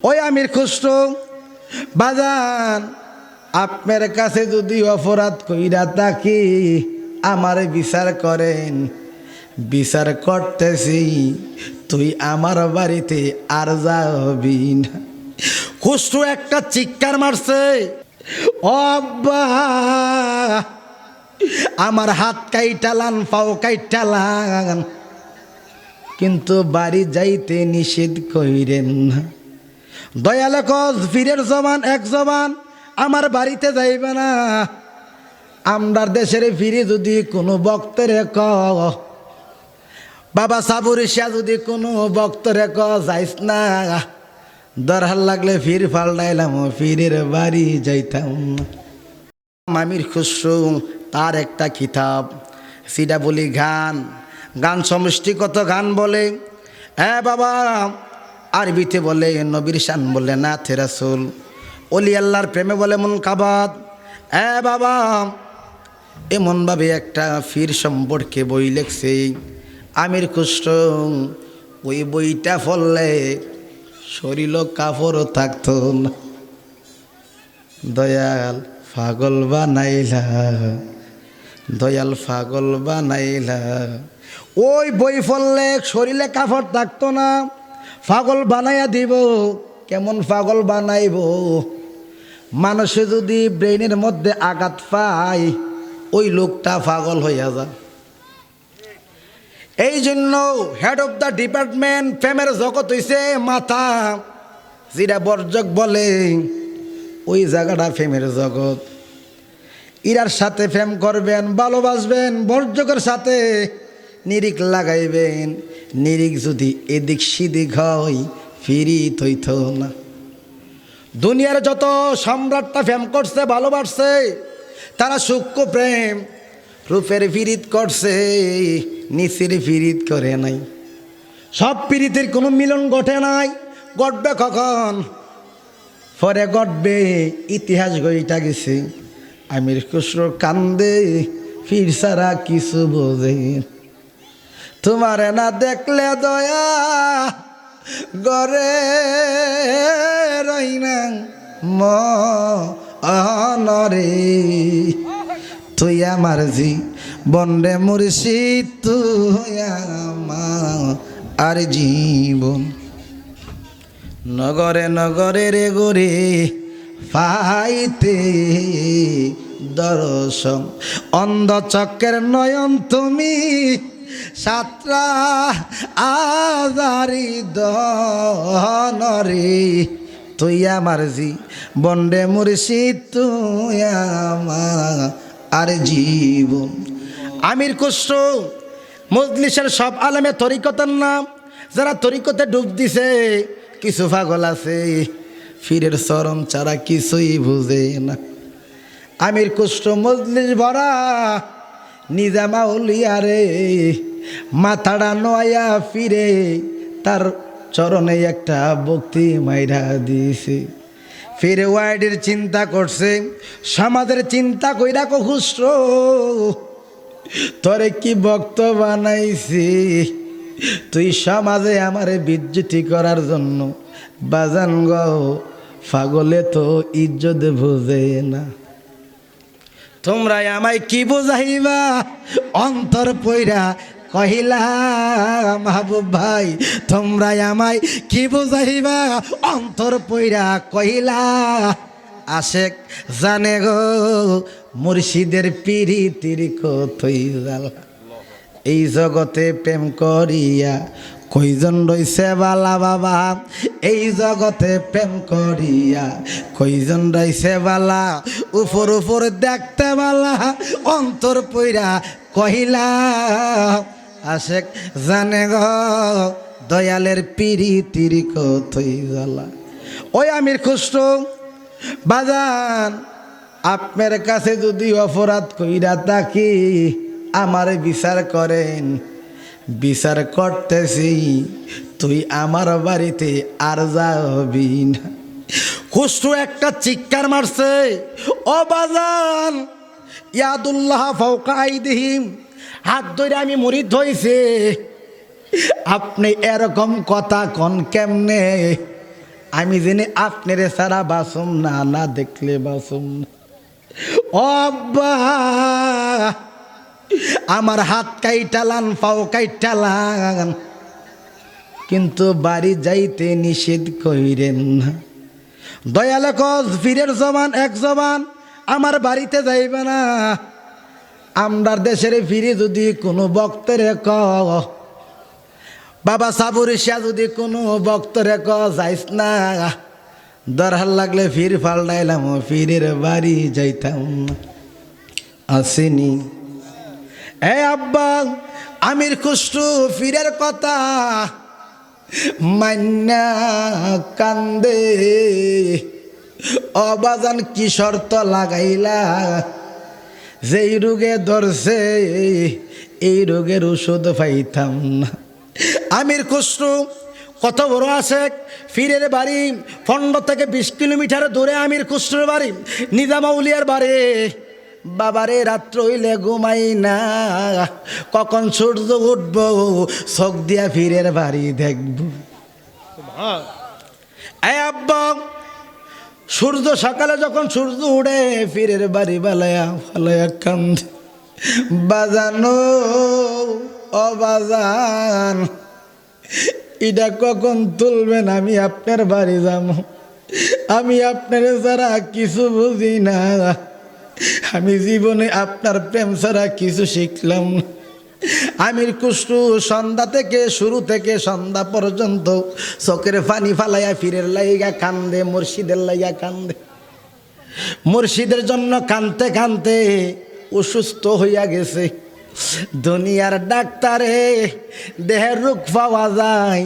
ওই আমির খুশরু বাজান, আপনার কাছে যদি অপরাধ কইরা থাকি, আমারে বিচার করেন। বিচার করতেছি, তুই আমার বাড়িতে আর যাবি না। খুশরু একটা চিৎকার মারছে আমার হাত কাইটালান পাও কাইটালান কিন্তু বাড়ি যাইতে নিষেধ কইরেন না। দয়ালে কজ ফিরের জবান এক জবান, আমার বাড়িতে যাইবে না। আমরার দেশের ফিরে যদি কোনো বক্তরে ক। বাবা সাবুর যদি কোনো বক্তরে ক, যাইস না। দরহার লাগলে ফির ফাল্টাইলাম ফিরের বাড়ি যাইতাম। মামির খুশরু, তার একটা কিতাব সেটা বলি গান। গান সমষ্টিগত গান বলে হ্যাঁ বাবা আরবিতে বলে, নবীর শান বলে না থেরাসুল অলি আল্লাহর প্রেমে বলে মন কাবাদ হ্যাঁ বাবা, এমনভাবে একটা ফির সম্পর্কে বই লেখছে। আমির খুশরু ওই বইটা ফললে শরীর কাপড়ও থাকতো না। দয়াল পাগল বানাইলা, দয়াল পাগল বানাইলা। ওই বই ফললে শরীরে কাপড় থাকতো না। পাগল বানাইয়া দিব, কেমন পাগল বানাইব? মানুষে যদি ব্রেনের মধ্যে আঘাত পায়, ওই লোকটা পাগল হইয়া যায়। এই জন্য হেড অফ দ্য ডিপার্টমেন্ট প্রেমের জগৎ হইছে মাথা, যেটা বর্জক বলে, ওই জায়গাটা প্রেমের জগৎ। ইরার সাথে প্রেম করবেন, ভালোবাসবেন, বর্জকের সাথে নিরিক লাগাইবেন। নিরিক যদি এদিক সিদিক হয়, ফিরি থইত না। দুনিয়ার যত সম্রাটটা প্রেম করছে, ভালোবাসছে, তারা সূক্ষ্ম প্রেম, রূপের ফিরিত করছে নিচের ফিরিত করে নাই। সব পীড়িতের কোনো মিলন ঘটে নাই, ঘটবে কখন? পরে ঘটবে, ইতিহাস গইটা গেছে। আমির খুসরো কান্দে ফির সারা কিছু বোঝে তোমার না দেখলে দয়া গরে রইনা মরে তুই আমার জি বন্ডে মুর্শিদ, তুই আমার আর জীবন। নগরে নগরে রে গোরে পাইতে দর্শন। অন্ধ চক্রের নয়ন তুমি সাতরা আজারি দনরে, তুই আমার জি বন্ডে মুর্শিদ, তুই আমার আর জীবন। আমির কষ্ট মজলিসের সব আলেমে তরিকতার নাম, যারা তরিকতে ডুব দিছে, কিছু পাগল আছে, ফিরের চরম ছাড়া কিছুই বুঝে না। আমির কুষ্ঠ মজলিস ভরা নিজামা উলিয়ারে মাথাটা নয়া ফিরে, তার চরণে একটা ভক্তি মাইরা দিয়েছে ফিরে ওয়াইডের চিন্তা করছে, সমাজের চিন্তা কইরা খুষ্ট তোরে কি ভক্ত বানাইছি? তুই সমাজে আমারে বিজ্যুতি করার জন্য, বাজান গ, পাগলে তো ইজ্জত বোঝে না। তোমরা আমায় কি বোঝাইবা? অন্তর পইরা কহিলা, মাহবুব ভাই তোমরা আমায় কি বোঝাইবা? অন্তর পইরা কহিলা, আশেক জানে গো, মুর্শিদের পিড়ি তিরি কতই জ্বালা। এই জগতে প্রেম করিয়া কইজন রইছে বালা বাবা? এই জগতে প্রেম করিয়া কইজন রইছে বালা? উপর উপর দেখতে বালা, অন্তর পইরা কহিলা, আশেক জানে গ, দয়ালের পিড়ি তিরি কতই জ্বালা। ওই আমির খুষ্ট বাজান, আপনার কাছে যদি অপরাধ কইরা থাকি, আমারে বিচার করেন। বিচার করতেছি, তুই আমার বাড়িতে আর যাবি না। খুশরু একটা চিৎকার মারছে, ও বাজান, ইয়াদুল্লাহ ফৌকা আইদিহিম, হাত ধরে আমি মরিদ হয়েছে আপনি এরকম কথা কন কেমনে? আমি জেনে আপনারে সারা বাসুম না না দেখলে বাসুম না। ও আব্বা! আমার হাত কাইটালান, পাও কাইটালান। কিন্তু বাড়ি যাইতে নিষেধ কইরেন না। দয়ালে ফিরের জবান, এক জবান, আমার বাড়িতে যাইবে না। আমরার দেশের ফিরে যদি কোনো বক্তরে ক, বাবা সাবুর শাহ যদি কোনো বক্তরে ক, যাইস না। দরহার লাগলে ফির ফাল্টাইলাম ফিরের বাড়ি যাইতাম আসেনি। এ আব্বা আমির খুশু ফিরের কথা। মান্না কান্দে। অবাজান কি শর্ত লাগাইলা? যেই রোগে ধরছে, এই রোগের ওষুধ পাইতাম না। আমির খুসরু কত বড় আছে? ফিরের বাড়ি ফন্ড থেকে বিশ কিলোমিটার দূরে আমির খুসরুর বাড়ি নিজামাউলিয়ার বাড়ি। বাবারে রাত্র হইলে ঘুমাই না। কখন সূর্য উঠব, চোখ দিয়া ফিরের বাড়ি দেখব। সূর্য সকালে যখন সূর্য উড়ে ফিরের বাড়ি বালায়া ফালায়া কান্দে। বাজানো অবাজান এটা কখন তুলবেন? আমি আপনার বাড়ি যাব। আমি আপনার ছাড়া কিছু বুঝি না। আমি জীবনে আপনার প্রেম ছাড়া কিছু শিখলাম আমির কুষ্টু সন্ধ্যা থেকে শুরু থেকে সন্ধ্যা পর্যন্ত চোখের পানি ফালাইয়া ফিরের লাইগা কান্দে, মুর্শিদের লাইগা কান্দে। মুর্শিদের জন্য কানতে কানতে অসুস্থ হইয়া গেছে। দুনিয়ার ডাক্তারে দেহের রোগ পাওয়া যায়।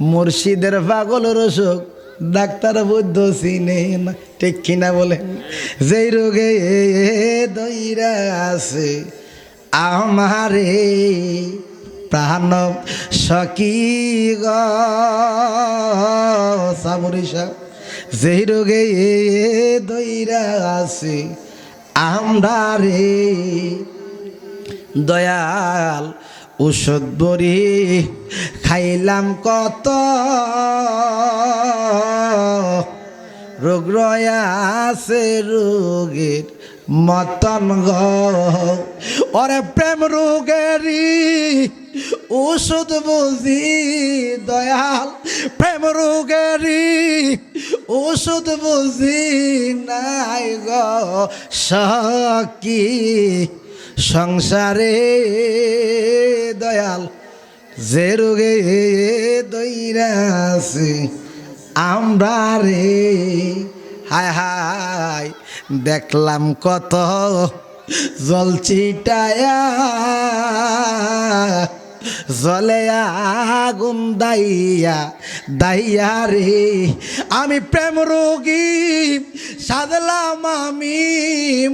মুর্শিদের পাগলের অসুখ ডাক্তার বৈদ্য চিনে না ঠিক কিনা বলেন যেই রোগে দইরা আছে, আমারে প্রাণ সকি গাবরিসা যেই রোগে দইরা আছে আমরা রে দয়াল ওষুধ বড়ি খাইলাম কত? রোগ রয়াছে রোগের মতন গ। ওরে প্রেম রোগেরই ওষুধ বুঝি দয়াল। প্রেম রোগেরই ওষুধ বুঝি নাই গ। সকি সংসারে দয়াল যে রোগে দইরাছে আমরা রে। হায় হায় দেখলাম কত জল চিটায়া জলে আগুন দাইয়া দাইয়া রে। আমি প্রেম রোগী সাদলাম আমি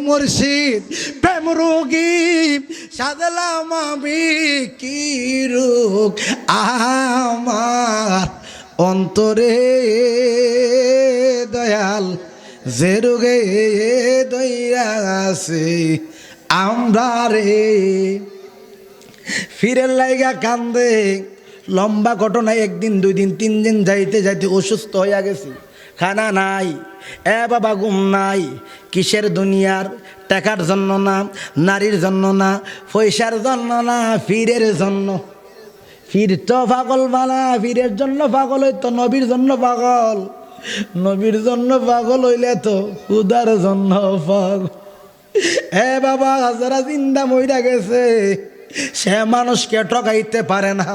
মুর্শিদ। প্রেম রোগী সাদলাম আমি কি রোগ? আমার অন্তরে দয়াল যে রোগে দইরা আছে আমরা রে। ফিরের লাইগা কান্দে। লম্বা ঘটনা একদিন দুই দিন তিন দিন যাইতে যাইতে অসুস্থ হইয়া গেছি। খানা নাই, এ বাবা ঘুম নাই, কিসের দুনিয়ার? টাকার জন্য না, নারীর জন্য না, পয়সার জন্য না, ফিরের জন্য। ফির তো পাগল বানা ফিরের জন্য পাগল হইতো নবীর জন্য পাগল। নবীর জন্য পাগল হইলে তো উদার জন্য পাগল। এ বাবা, যারা জিন্দা মইরা গেছে সে মানুষকে ঠকাইতে পারে না।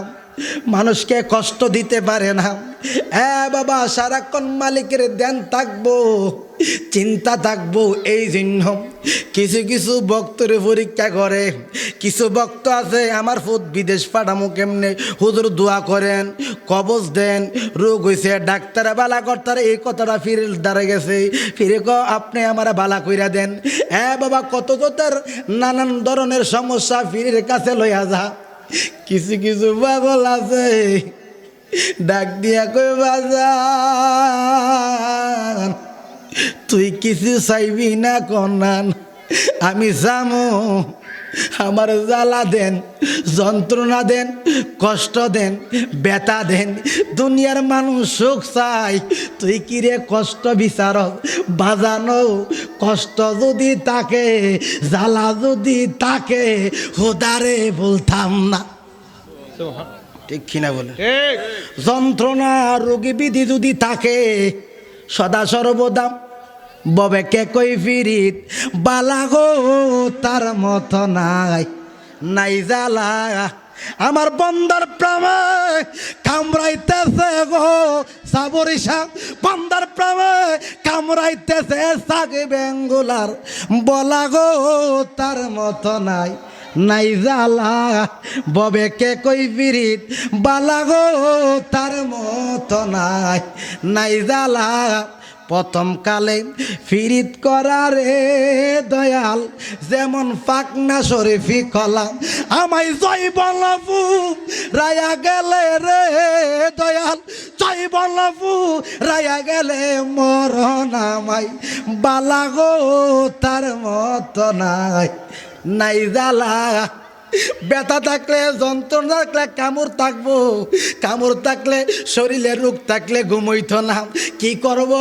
মানুষকে কষ্ট দিতে পারে না। এ বাবা, সারাক্ষণ মালিকের ধ্যান থাকব, চিন্তা থাকব, এই জন্য কিছু কিছু ভক্তরে পরীক্ষা করে। কিছু ভক্ত আছে, আমার ফুদ বিদেশ পাঠামো কেমনে? হুজুর দোয়া করেন, কবজ দেন, রোগ হয়েছে ডাক্তারে বালা করতারে এই কথাটা ফিরে দাঁড়ে গেছে। ফিরে ক, আপনি আমার বালা কইরা দেন। হ্যাঁ বাবা, কত কতার নানান ধরনের সমস্যা ফিরের কাছে লইয়া যা। কিছু কিছু পাগল আছে, ডাক দিয়া কই বাজা তুই কিছু চাইবি না কনান আমি যামো। আমার জ্বালা দেন যন্ত্রণা দেন কষ্ট দেন ব্যথা দেন দুনিয়ার মানুষ সুখ চাই তুই কিরে কষ্ট বিচার? বাজানো কষ্ট যদি তাকে জ্বালা যদি তাকে হুদারে বলতাম না। ঠিক কিনা বলে? যন্ত্রণা রোগী বিধি যদি থাকে সদা সর্বদা ববে কে কই ফিরিত? বালাগো তার মত নাই নাই জালা আমার বন্দর প্রেমে কামড়াইতেছে গো সাবরিশা বন্দর প্রেমে কামড়াইতেছে সাগে বেঙ্গুলার। বলা গো, তার মত নাই নাই জালা ববে কে কই ফিরিত? বালা গো, তার মত নাই নাই জালা প্রথম কালে ফিরিত করারে দয়াল, যেমন পাকনা শরীফি কলাম আমায় জয় বলবু রায়া গেলে রে দয়াল, জয় বলবু রায়া গেলে মরণ আমায়। বালা গো তার মত নাই নাই জ্বালা। ব্যথা থাকলে যন্ত্রণা থাকলে কামড় থাকব। কামড় থাকলে শরীরে রোগ থাকলে ঘুমইত না। কি করব?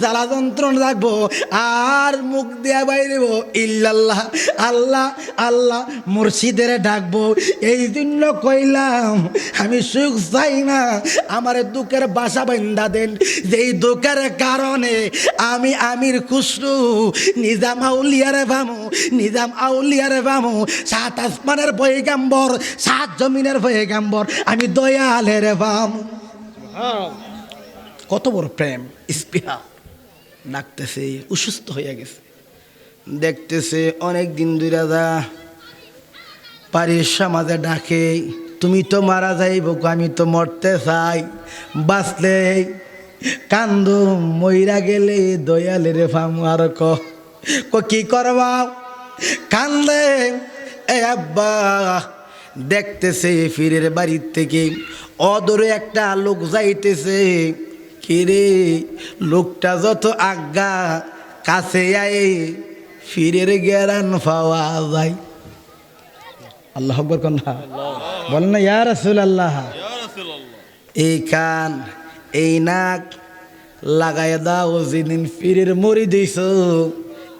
জ্বালা যন্ত্রণা থাকব। আর মুখ দিয়া বাইরেব। ইল্লাল্লাহ, আল্লাহ আল্লাহ মুর্শিদের ডাকবো। এই জন্য কইলাম, আমি সুখ চাই না। আমার দুঃখের বাসা বান্ধা দেন। যেই দুঃখের কারণে আমি আমির খুশরু। নিজাম আউলিয়ারে ভামু, নিজাম আউলিয়ারে ভামু। সাত আসমানের বৈগাম্বর সাত জমিনের বৈগাম্বর আমি দয়ালের ভামু কত বড় প্রেম স্পৃহা। ডাকতেছে অসুস্থ হয়ে গেছে। দেখতেছে অনেক দিন দুই রাজা পারির সমাজে ডাকে তুমি তো মারা যাইব আমি তো মরতে চাই। বাঁচলে কান্দ মইরা গেলে দয়ালে রে ফামু আর ক ক কি করবা? কান্দে এ আব্বা দেখতেছে ফিরের বাড়ির থেকে অদূরে একটা লোক যাইতেছে। কিরে লোকটা যত আজ্ঞা কাছে আয় ফিরের গেরান পাওয়া যায়। আল্লাহ আকবর কন্যা বলেন না ইয়া রসুল আল্লাহ এই কান এই নাক লাগাই দাও যেদিন ফিরের মরি দিছ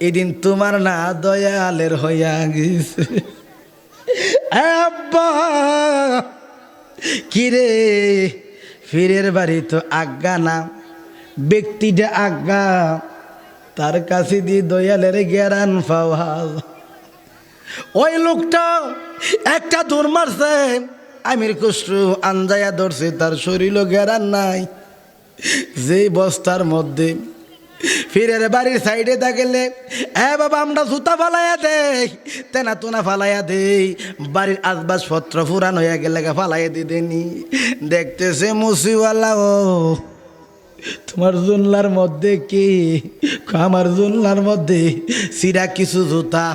এদিন তোমার না দয়ালের হইয়া গেছে। কিরে? ফিরের বাড়ি তো আজ্ঞা না, ব্যক্তিটা আজ্ঞা। তার কাছে দিয়ে দয়ালের জ্ঞান পাওয়া ওই লোকটা একটা দৌড় মারছে। আমির কুসরু আঞ্জায়া ধরছে, তার শরীরও গেরান নাই। যে বস্তার মধ্যে ফিরের বাড়ির সাইডে থাকলে এ বাবা, আমরা জুতা ফালাইয়া দেই, তেনা তুনা ফালাইয়া দেই, বাড়ির আসবাসপত্র ফুরান হইয়া গেলে ফালাইয়া দিদিনি, দেখতেছে মুসিওয়ালা ও। তোমার জুনলার মধ্যে কি? আমার জুনলার মধ্যে সিরা কিছু জুতা।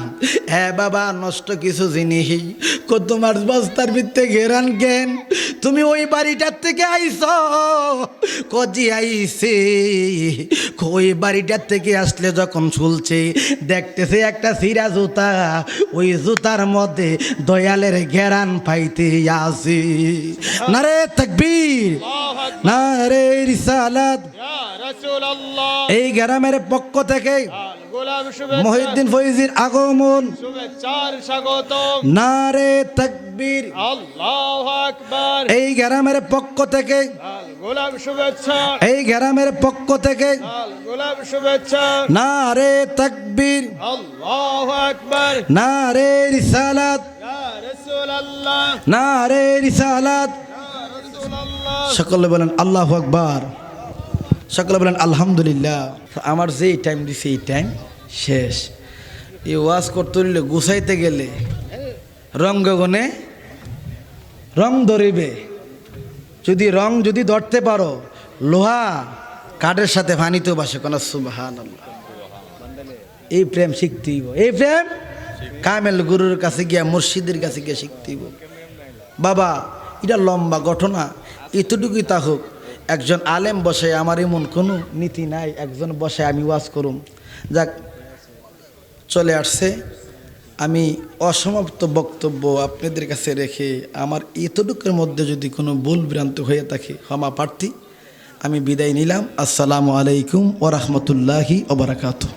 হ্যাঁ বাবা, নষ্ট কিছু জিনিস। তোমার বস্তার ভিত্তে ঘেরান কেন? তুমি ওই বাড়িটার থেকে আইস। কজি আইসে। ওই বাড়িটার থেকে আসলে যখন শুলছে, দেখতেছে একটা সিরা জুতা। ওই জুতার মধ্যে দয়ালের ঘেরান পাইতে আসি। না রে তকবীর। না রে রিসালাত। এই গ্রামের পক্ষ থেকে মহিউদ্দিন ফৈজির আগমন। নারে তকবীর। এই গ্রামের পক্ষ থেকে গোলাম শুভেচ্ছা। এই গ্রামের পক্ষ থেকে গোলাম শুভেচ্ছা। নারে তকবীর। নারে রিসালাত। নারে রিসালাত। সকলে বলেন আল্লাহ আকবার। সকলে বলেন, আলহামদুলিল্লাহ। আমার যেই টাইম দিছে, এই টাইম শেষ। এই ওয়াজ করতে হইলে গুছাইতে গেলে রঙ্গগণে রং ধরিবে। যদি রং যদি ধরতে পারো, লোহা কাঠের সাথে ভানিতেও বাসে। কোন সুবাহান এই প্রেম শিখতেইব এই প্রেম কামেল গুরুর কাছে গিয়া, মুর্শিদের কাছে গিয়া শিখতেইব বাবা, এটা লম্বা ঘটনা। এতটুকুই তা হোক। একজন আলেম বসে, আমার এমন কোনো নীতি নাই, একজন বসে আমি ওয়াজ করুম। যাক, চলে আসছে। আমি অসমাপ্ত বক্তব্য আপনাদের কাছে রেখে আমার এতটুকুর মধ্যে যদি কোনো ভুল ভ্রান্ত হয়ে থাকে, ক্ষমা প্রার্থী, আমি বিদায় নিলাম। আসসালামু আলাইকুম ওরহমতুল্লাহি ওবরাকাতু